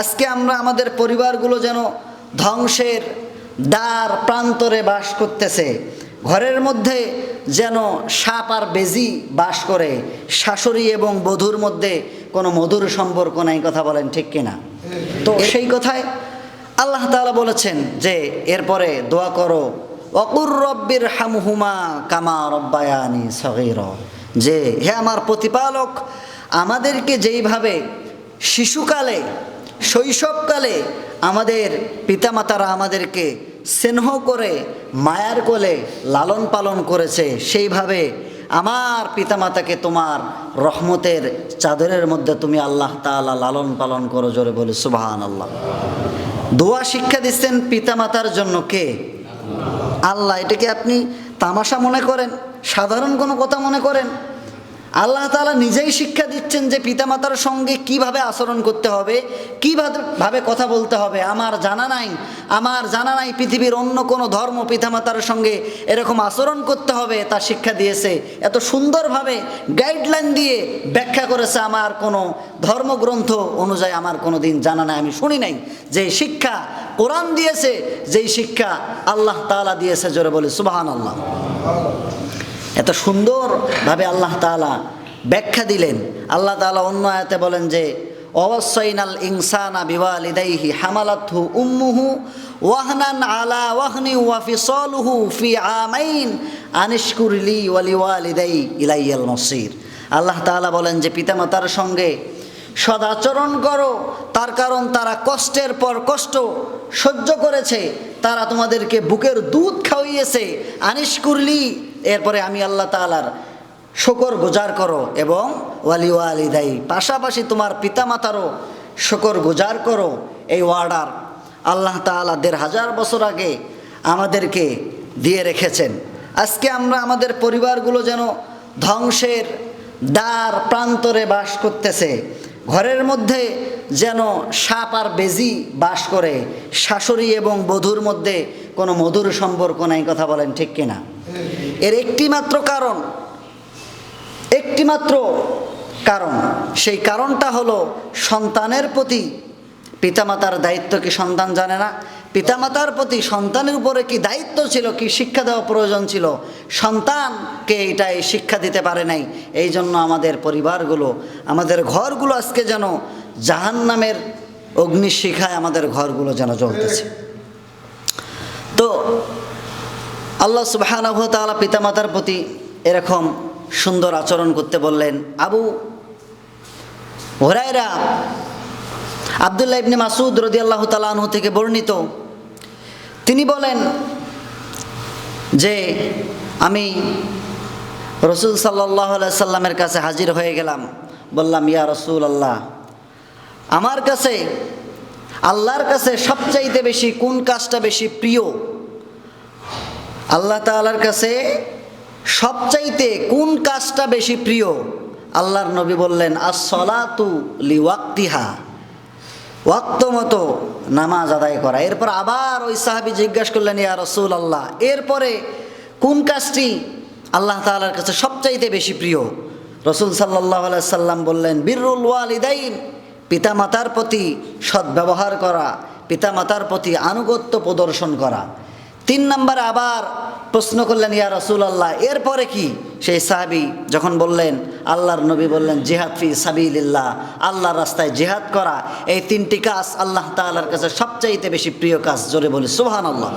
আজকে আমরা আমাদের পরিবারগুলো যেন ধ্বংসের দ্বার প্রান্তরে বাস করতেছে। ঘরের মধ্যে যেন সাপ আর বেজি বাস করে, শাশুড়ি এবং বধূর মধ্যে কোনো মধুর সম্পর্ক নাই, কথা বলেন ঠিক কিনা? তো সেই কথায় আল্লাহ তাআলা বলেছেন যে, এরপরে দোয়া করো অকুর রব্বির হামহুমা কামা রব্বায়ানি সগীর। যে, হে আমার প্রতিপালক, আমাদেরকে যেইভাবে শিশুকালে শৈশবকালে আমাদের পিতামাতারা আমাদেরকে স্নেহ করে, মায়ার কোলে লালন পালন করেছে। সেইভাবে আমার পিতামাতাকে তোমার রহমতের চাদরের মধ্যে তুমি আল্লাহ তাআলা লালন পালন করো জোরে বলে সুবাহান আল্লাহ দোয়া শিক্ষা দিচ্ছেন পিতামাতার জন্য কে? আল্লাহ। এটাকে আপনি তামাশা মনে করেন? সাধারণ কোনো কথা মনে করেন? আল্লাহ তাআলা নিজেই শিক্ষা দিচ্ছেন যে পিতামাতার সঙ্গে কীভাবে আচরণ করতে হবে, কীভাবে ভাবে কথা বলতে হবে। আমার জানা নাই, আমার জানা নাই পৃথিবীর অন্য কোনো ধর্ম পিতামাতার সঙ্গে এরকম আচরণ করতে হবে, তা শিক্ষা দিয়েছে। এত সুন্দরভাবে গাইডলাইন দিয়ে ব্যাখ্যা করেছে আমার কোনো ধর্মগ্রন্থ অনুযায়ী আমার কোনো দিন জানা নাই, আমি শুনি নাই। যে শিক্ষা কোরআন দিয়েছে, যেই শিক্ষা আল্লাহ তাআলা দিয়েছে, জোরে বলে সুবাহান আল্লাহ এত সুন্দরভাবে আল্লাহ তাআলা ব্যাখ্যা দিলেন। আল্লাহ তাআলা অন্য আয়াতে বলেন যে অবশ্যইনাল ইনসানা বিওয়ালিদাইহি হামালাতহু উম্মুহু ওয়াহনান আলা ওয়াহনি ওয়া ফিসালুহু ফি আমাইন আনিশকুরলি ওয়ালিওয়ালিদাই ইলাইয়াল মসির। আল্লাহ তাআলা বলেন যে, পিতামাতার সঙ্গে সদাচরণ করো, তার কারণ তারা কষ্টের পর কষ্ট সহ্য করেছে, তারা তোমাদেরকে বুকের দুধ খাওয়িয়েছে আনিস করলি এরপরে আমি আল্লাহ তাআলার শকর গুজার করো এবং ওয়ালি ওয়ালি ওয়ালিদাই, পাশাপাশি তোমার পিতামাতারও শকর গুজার করো। এই ওয়ার্ডার আল্লাহ তাআলা দেড় হাজার বছর আগে আমাদেরকে দিয়ে রেখেছেন। আজকে আমরা আমাদের পরিবারগুলো যেন ধ্বংসের দ্বার প্রান্তরে বাস করতেছে, ঘরের মধ্যে যেন সাপ আর বেজি বাস করে, শাশুড়ি এবং বধূর মধ্যে কোনো মধুর সম্পর্ক নাই, কথা বলেন ঠিক কিনা? এর একটি মাত্র কারণ একটি মাত্র কারণ, সেই কারণটা হলো সন্তানের প্রতি পিতামাতার দায়িত্ব কি সন্তান জানে না? পিতামাতার প্রতি সন্তানের উপরে কি দায়িত্ব ছিল, কি শিক্ষা দেওয়া প্রয়োজন ছিল? সন্তানকে এটাই শিক্ষা দিতে পারে নাই। এই জন্য আমাদের পরিবারগুলো, আমাদের ঘরগুলো আজকে যেন জাহান্নামের অগ্নিশিখায় আমাদের ঘরগুলো যেন জ্বলতেছে। তো আল্লাহ সুবাহানহ তাআলা পিতামাতার প্রতি এরকম সুন্দর আচরণ করতে বললেন, আবু হরাইরা আবদুল্লাহ ইবনে মাসুদ রদি আল্লাহ তালাহু থেকে বর্ণিত। তিনি বলেন যে, আমি রসুল সাল্লাহ সাল্লামের কাছে হাজির হয়ে গেলাম। বললাম, ইয়া রসুল আল্লাহ আমার কাছে, আল্লাহর কাছে সবচাইতে বেশি কোন কাজটা বেশি প্রিয়? আল্লাহ তাআলার কাছে সবচাইতে কোন কাজটা বেশি প্রিয়? আল্লাহর নবী বললেন আসলাতু লি ওয়াক্তিহা ওয়াক্ত মতো নামাজ আদায় করা। এরপর আবার ওই সাহাবি জিজ্ঞাসা করলেন, ইয়া রসুল আল্লাহ এরপরে কোন কাজটি আল্লাহ তাআলার কাছে সবচাইতে বেশি প্রিয়? রসুল সাল্লাহ সাল্লাম বললেন বীরুল ওয়ালিদাইন, পিতামাতার প্রতি সদ্ব্যবহার করা, পিতামাতার প্রতি আনুগত্য প্রদর্শন করা। তিন নম্বরে আবার প্রশ্ন করলেন, ইয়া রসুল আল্লাহ এরপরে কি? সেই সাহাবি যখন বললেন, আল্লাহর নবী বললেন, জেহাদ ফি সাবিল্লাহ আল্লাহর রাস্তায় জেহাদ করা, এই তিনটি কাজ আল্লাহ তাল্লাহার কাছে সবচাইতে বেশি প্রিয় কাজ। জোরে বলি সুহান আল্লাহ